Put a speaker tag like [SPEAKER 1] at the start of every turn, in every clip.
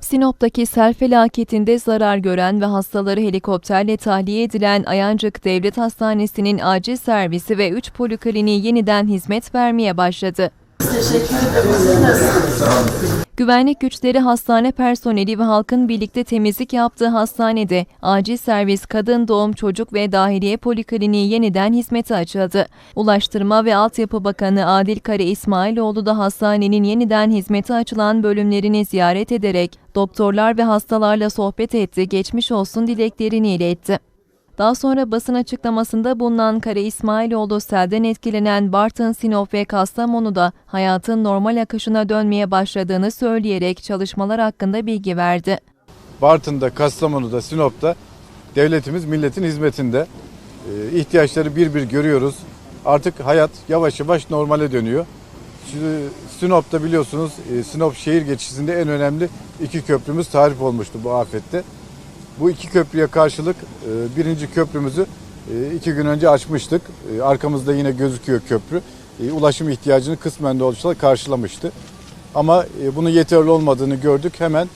[SPEAKER 1] Sinop'taki sel felaketinde zarar gören ve hastaları helikopterle tahliye edilen Ayancık Devlet Hastanesi'nin acil servisi ve 3 polikliniği yeniden hizmet vermeye başladı. Güvenlik güçleri, hastane personeli ve halkın birlikte temizlik yaptığı hastanede acil servis, kadın doğum, çocuk ve dahiliye polikliniği yeniden hizmete açıldı. Ulaştırma ve Altyapı Bakanı Adil Kare İsmailoğlu da hastanenin yeniden hizmete açılan bölümlerini ziyaret ederek doktorlar ve hastalarla sohbet etti, geçmiş olsun dileklerini iletti. Daha sonra basın açıklamasında bulunan Kare İsmailoğlu selden etkilenen Bartın, Sinop ve Kastamonu'da hayatın normal akışına dönmeye başladığını söyleyerek çalışmalar hakkında bilgi verdi.
[SPEAKER 2] Bartın'da, Kastamonu'da, Sinop'ta devletimiz milletin hizmetinde. Ee, ihtiyaçları bir bir görüyoruz. Artık hayat yavaş yavaş normale dönüyor. Şimdi Sinop'ta biliyorsunuz e, Sinop şehir geçişinde en önemli iki köprümüz tarif olmuştu bu afette. Bu iki köprüye karşılık e, birinci köprümüzü e, iki gün önce açmıştık. E, Arkamızda yine gözüküyor köprü. Ulaşım ihtiyacını kısmen de olsa karşılamıştı. Ama e, bunun yeterli olmadığını gördük. Hemen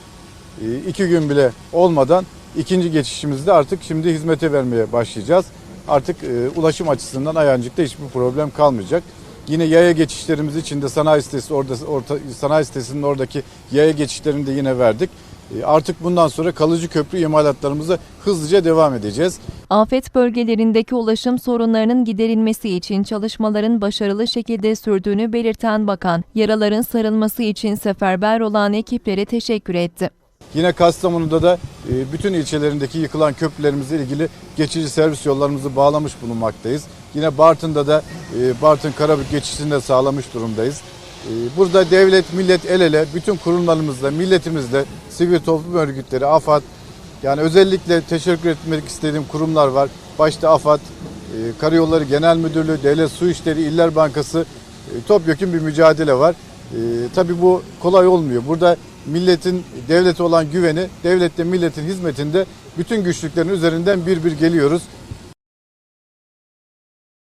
[SPEAKER 2] iki gün bile olmadan ikinci geçişimizde artık şimdi hizmete vermeye başlayacağız. Artık ulaşım açısından Ayancık'ta hiçbir problem kalmayacak. Yine yaya geçişlerimiz için de sanayi sitesi orada orta, sanayi sitesinin oradaki yaya geçişlerini de yine verdik. E, Artık bundan sonra kalıcı köprü imalatlarımıza hızlıca devam edeceğiz.
[SPEAKER 1] Afet bölgelerindeki ulaşım sorunlarının giderilmesi için çalışmaların başarılı şekilde sürdüğünü belirten bakan, yaraların sarılması için seferber olan ekiplere teşekkür etti.
[SPEAKER 2] Yine Kastamonu'da da e, bütün ilçelerindeki yıkılan köprülerimizle ilgili geçici servis yollarımızı bağlamış bulunmaktayız. Yine Bartın'da da e, Bartın Karabük geçişini de sağlamış durumdayız. E, Burada devlet, millet el ele bütün kurumlarımızla, milletimizle, sivil toplum örgütleri, AFAD, yani özellikle teşekkür etmek istediğim kurumlar var. Başta AFAD, e, Karayolları Genel Müdürlüğü, Devlet Su İşleri, İller Bankası, e, topyekun bir mücadele var. E, tabii bu kolay olmuyor. Burada milletin devlete olan güveni, devlette milletin hizmetinde bütün güçlüklerin üzerinden bir bir geliyoruz.